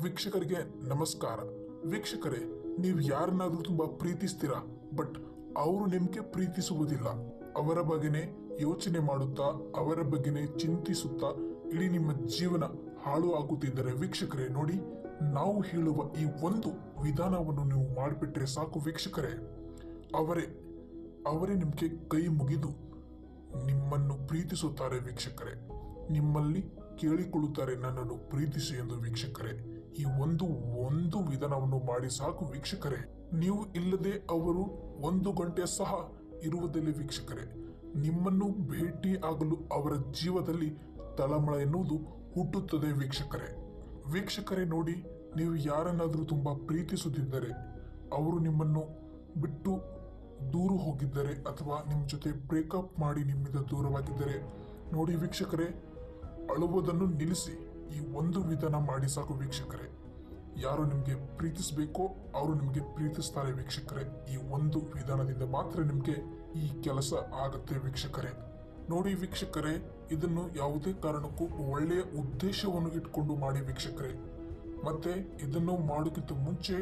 ವೀಕ್ಷಕರಿಗೆ ನಮಸ್ಕಾರ. ವೀಕ್ಷಕರೇ, ನೀವು ಯಾರನ್ನಾದ್ರೂ ತುಂಬಾ ಪ್ರೀತಿಸ್ತೀರಾ? ಬಟ್ ಅವರು ನಿಮಗೆ ಪ್ರೀತಿಸುವುದಿಲ್ಲ. ಅವರ ಬಗ್ಗೆನೇ ಯೋಚನೆ ಮಾಡುತ್ತಾ, ಅವರ ಬಗ್ಗೆನೇ ಚಿಂತಿಸುತ್ತಾ ಇಡೀ ನಿಮ್ಮ ಜೀವನ ಹಾಳು ಆಗುತ್ತಿದ್ದರೆ ವೀಕ್ಷಕರೇ, ನೋಡಿ, ನಾವು ಹೇಳುವ ಈ ಒಂದು ವಿಧಾನವನ್ನು ನೀವು ಮಾಡಿಬಿಟ್ರೆ ಸಾಕು ವೀಕ್ಷಕರೇ. ಅವರೇ ಅವರೇ ನಿಮಗೆ ಕೈ ಮುಗಿದು ನಿಮ್ಮನ್ನು ಪ್ರೀತಿಸುತ್ತಾರೆ ವೀಕ್ಷಕರೇ. ನಿಮ್ಮಲ್ಲಿ ಕೇಳಿಕೊಳ್ಳುತ್ತಾರೆ ನನ್ನನ್ನು ಪ್ರೀತಿಸಿ ಎಂದು ವೀಕ್ಷಕರೇ. ಈ ಒಂದು ಒಂದು ವಿಧಾನವನ್ನು ಮಾಡಿ ಸಾಕು ವೀಕ್ಷಕರೇ. ನೀವು ಇಲ್ಲದೆ ಅವರು ಒಂದು ಗಂಟೆ ಸಹ ಇರುವುದಿಲ್ಲ ವೀಕ್ಷಕರೇ. ನಿಮ್ಮನ್ನು ಭೇಟಿ ಆಗಲು ಅವರ ಜೀವದಲ್ಲಿ ತಳಮಳ ಎನ್ನುವುದು ಹುಟ್ಟುತ್ತದೆ ವೀಕ್ಷಕರೇ. ವೀಕ್ಷಕರೇ ನೋಡಿ, ನೀವು ಯಾರನ್ನಾದರೂ ತುಂಬ ಪ್ರೀತಿಸುತ್ತಿದ್ದರೆ, ಅವರು ನಿಮ್ಮನ್ನು ಬಿಟ್ಟು ದೂರು ಹೋಗಿದ್ದರೆ ಅಥವಾ ನಿಮ್ಮ ಜೊತೆ ಬ್ರೇಕಪ್ ಮಾಡಿ ನಿಮ್ಮಿಂದ ದೂರವಾಗಿದ್ದರೆ, ನೋಡಿ ವೀಕ್ಷಕರೇ, ಅಳುವುದನ್ನು ನಿಲ್ಲಿಸಿ. ಈ ಒಂದು ವಿಧಾನ ಮಾಡಿ ಸಾಕು ವೀಕ್ಷಕರೇ. ಯಾರು ನಿಮಗೆ ಪ್ರೀತಿಸಬೇಕೋ ಅವರು ನಿಮಗೆ ಪ್ರೀತಿಸ್ತಾರೆ ವೀಕ್ಷಕರೇ. ಈ ಒಂದು ವಿಧಾನದಿಂದ ಮಾತ್ರ ನಿಮಗೆ ಈ ಕೆಲಸ ಆಗುತ್ತೆ ವೀಕ್ಷಕರೇ. ನೋಡಿ ವೀಕ್ಷಕರೇ, ಇದನ್ನು ಯಾವುದೇ ಕಾರಣಕ್ಕೂ ಒಳ್ಳೆಯ ಉದ್ದೇಶವನ್ನು ಇಟ್ಕೊಂಡು ಮಾಡಿ ವೀಕ್ಷಕರೇ. ಮತ್ತೆ ಇದನ್ನು ಮಾಡೋಕ್ಕಿಂತ ಮುಂಚೆ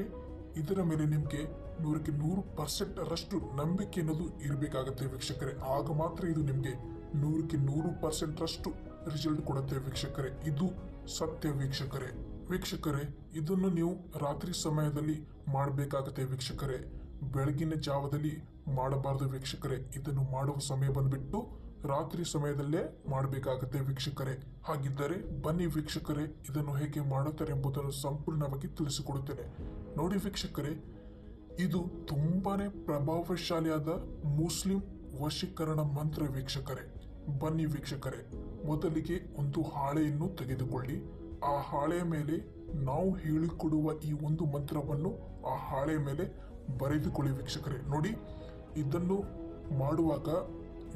ಇದರ ಮೇಲೆ ನಿಮಗೆ ನೂರಕ್ಕೆ ನೂರು ಪರ್ಸೆಂಟ್ ರಷ್ಟು ನಂಬಿಕೆ ಅನ್ನೋದು ಇರಬೇಕಾಗತ್ತೆ ವೀಕ್ಷಕರೇ. ಆಗ ಮಾತ್ರ ಇದು ನಿಮಗೆ ನೂರಕ್ಕೆ ನೂರು ಪರ್ಸೆಂಟ್ ರಷ್ಟು ರಿಸಲ್ಟ್ ಕೊಡುತ್ತೆ ವೀಕ್ಷಕರೇ. ಇದು ಸತ್ಯ ವೀಕ್ಷಕರೇ ವೀಕ್ಷಕರೇ, ಇದನ್ನು ನೀವು ರಾತ್ರಿ ಸಮಯದಲ್ಲಿ ಮಾಡಬೇಕಾಗತ್ತೆ ವೀಕ್ಷಕರೇ. ಬೆಳಗಿನ ಜಾವದಲ್ಲಿ ಮಾಡಬಾರದು ವೀಕ್ಷಕರೇ. ಇದನ್ನು ಮಾಡುವ ಸಮಯ ಬಂದ್ಬಿಟ್ಟು ರಾತ್ರಿ ಸಮಯದಲ್ಲೇ ಮಾಡಬೇಕಾಗತ್ತೆ ವೀಕ್ಷಕರೇ. ಹಾಗಿದ್ದರೆ ಬನ್ನಿ ವೀಕ್ಷಕರೇ, ಇದನ್ನು ಹೇಗೆ ಮಾಡುತ್ತಾರೆ ಎಂಬುದನ್ನು ಸಂಪೂರ್ಣವಾಗಿ ತಿಳಿಸಿಕೊಡುತ್ತೇನೆ. ನೋಡಿ ವೀಕ್ಷಕರೇ, ಇದು ತುಂಬಾನೇ ಪ್ರಭಾವಶಾಲಿಯಾದ ಮುಸ್ಲಿಂ ವಶೀಕರಣ ಮಂತ್ರ ವೀಕ್ಷಕರೇ. ಬನ್ನಿ ವೀಕ್ಷಕರೇ, ಮೊದಲಿಗೆ ಒಂದು ಹಾಳೆಯನ್ನು ತೆಗೆದುಕೊಳ್ಳಿ. ಆ ಹಾಳೆಯ ಮೇಲೆ ನಾವು ಹೇಳಿಕೊಡುವ ಈ ಒಂದು ಮಂತ್ರವನ್ನು ಆ ಹಾಳೆಯ ಮೇಲೆ ಬರೆದುಕೊಳ್ಳಿ ವೀಕ್ಷಕರೇ. ನೋಡಿ, ಇದನ್ನು ಮಾಡುವಾಗ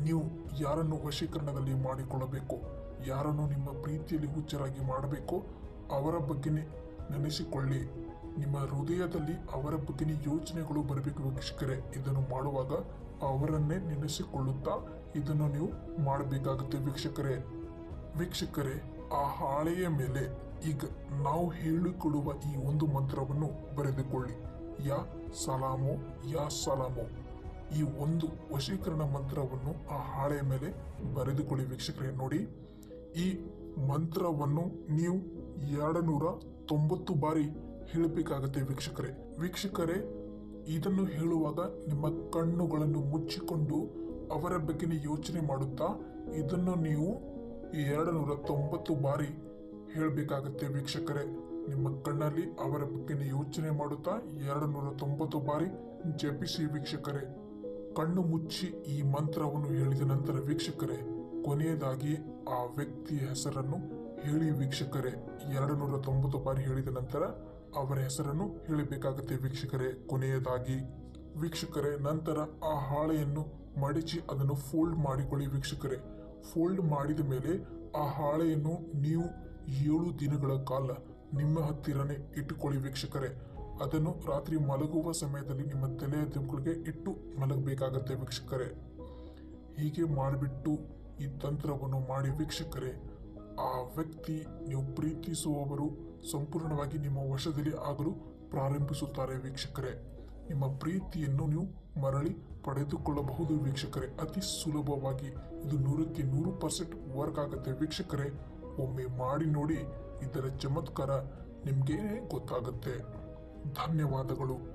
ನೀವು ಯಾರನ್ನು ವಶೀಕರಣದಲ್ಲಿ ಮಾಡಿಕೊಳ್ಳಬೇಕು, ಯಾರನ್ನು ನಿಮ್ಮ ಪ್ರೀತಿಯಲ್ಲಿ ಹುಚ್ಚರಾಗಿ ಮಾಡಬೇಕು, ಅವರ ಬಗ್ಗೆನೇ ನೆನೆಸಿಕೊಳ್ಳಿ. ನಿಮ್ಮ ಹೃದಯದಲ್ಲಿ ಅವರ ಬಗ್ಗೆನೇ ಯೋಚನೆಗಳು ಬರಬೇಕು ವೀಕ್ಷಕರೇ. ಇದನ್ನು ಮಾಡುವಾಗ ಅವರನ್ನೇ ನೆನೆಸಿಕೊಳ್ಳುತ್ತಾ ಇದನ್ನು ನೀವು ಮಾಡಬೇಕಾಗುತ್ತೆ ವೀಕ್ಷಕರೇ. ವೀಕ್ಷಕರೇ, ಆ ಹಾಳೆಯ ಮೇಲೆ ಈಗ ನಾವು ಹೇಳಿಕೊಡುವ ಈ ಒಂದು ಮಂತ್ರವನ್ನು ಬರೆದುಕೊಳ್ಳಿ. ಯಾ ಸಲಾಮೋ ಯಾ ಸಲಾಮೋ. ಈ ಒಂದು ವಶೀಕರಣ ಮಂತ್ರವನ್ನು ಆ ಹಾಳೆಯ ಮೇಲೆ ಬರೆದುಕೊಳ್ಳಿ ವೀಕ್ಷಕರೇ, ನೋಡಿ. ಈ ಮಂತ್ರವನ್ನು ನೀವು ಎರಡು ನೂರ ತೊಂಬತ್ತು ಬಾರಿ ಹೇಳಬೇಕಾಗುತ್ತೆ ವೀಕ್ಷಕರೇ. ವೀಕ್ಷಕರೇ, ಇದನ್ನು ಹೇಳುವಾಗ ನಿಮ್ಮ ಕಣ್ಣುಗಳನ್ನು ಮುಚ್ಚಿಕೊಂಡು ಅವರ ಬಗ್ಗೆನೇ ಯೋಚನೆ ಮಾಡುತ್ತಾ ಇದನ್ನು ನೀವು ಎರಡು ನೂರ ತೊಂಬತ್ತು ಬಾರಿ ಹೇಳಬೇಕಾಗತ್ತೆ ವೀಕ್ಷಕರೇ. ನಿಮ್ಮ ಕಣ್ಣಲ್ಲಿ ಅವರ ಬಗ್ಗೆನೇ ಯೋಚನೆ ಮಾಡುತ್ತಾ ಎರಡು ನೂರ ತೊಂಬತ್ತು ಬಾರಿ ಜಪಿಸಿ ವೀಕ್ಷಕರೇ. ಕಣ್ಣು ಮುಚ್ಚಿ ಈ ಮಂತ್ರವನ್ನು ಹೇಳಿದ ನಂತರ ವೀಕ್ಷಕರೇ, ಕೊನೆಯದಾಗಿ ಆ ವ್ಯಕ್ತಿಯ ಹೆಸರನ್ನು ಹೇಳಿ ವೀಕ್ಷಕರೇ. ಎರಡು ನೂರ ತೊಂಬತ್ತು ಬಾರಿ ಹೇಳಿದ ನಂತರ ಅವರ ಹೆಸರನ್ನು ಹೇಳಬೇಕಾಗುತ್ತೆ ವೀಕ್ಷಕರೇ. ಕೊನೆಯದಾಗಿ ವೀಕ್ಷಕರೇ, ನಂತರ ಆ ಹಾಳೆಯನ್ನು ಮಡಚಿ ಅದನ್ನು ಫೋಲ್ಡ್ ಮಾಡಿಕೊಳ್ಳಿ ವೀಕ್ಷಕರೇ. ಫೋಲ್ಡ್ ಮಾಡಿದ ಮೇಲೆ ಆ ಹಾಳೆಯನ್ನು ನೀವು ಏಳು ದಿನಗಳ ಕಾಲ ನಿಮ್ಮ ಹತ್ತಿರನೇ ಇಟ್ಟುಕೊಳ್ಳಿ ವೀಕ್ಷಕರೇ. ಅದನ್ನು ರಾತ್ರಿ ಮಲಗುವ ಸಮಯದಲ್ಲಿ ನಿಮ್ಮ ತಲೆಯ ದಿಕ್ಕುಗಳಿಗೆ ಇಟ್ಟು ಮಲಗಬೇಕಾಗತ್ತೆ ವೀಕ್ಷಕರೇ. ಹೀಗೆ ಮಾಡಿಬಿಟ್ಟು ಈ ತಂತ್ರವನ್ನು ಮಾಡಿ ವೀಕ್ಷಕರೇ, ಆ ವ್ಯಕ್ತಿ ನೀವು ಪ್ರೀತಿಸುವವರು ಸಂಪೂರ್ಣವಾಗಿ ನಿಮ್ಮ ವಶದಲ್ಲಿ ಆಗಲು ಪ್ರಾರಂಭಿಸುತ್ತಾರೆ ವೀಕ್ಷಕರೇ. ನಿಮ್ಮ ಪ್ರೀತಿಯನ್ನು ನೀವು ಮರಳಿ ಪಡೆದುಕೊಳ್ಳಬಹುದು ವೀಕ್ಷಕರೇ. ಅತಿ ಸುಲಭವಾಗಿ ಇದು ನೂರಕ್ಕೆ ನೂರು ಪರ್ಸೆಂಟ್ ವರ್ಕ್ ಆಗುತ್ತೆ ವೀಕ್ಷಕರೇ. ಒಮ್ಮೆ ಮಾಡಿ ನೋಡಿ ಇದರ ಚಮತ್ಕಾರ ನಿಮ್ಗೇನೆ ಗೊತ್ತಾಗುತ್ತೆ. ಧನ್ಯವಾದಗಳು.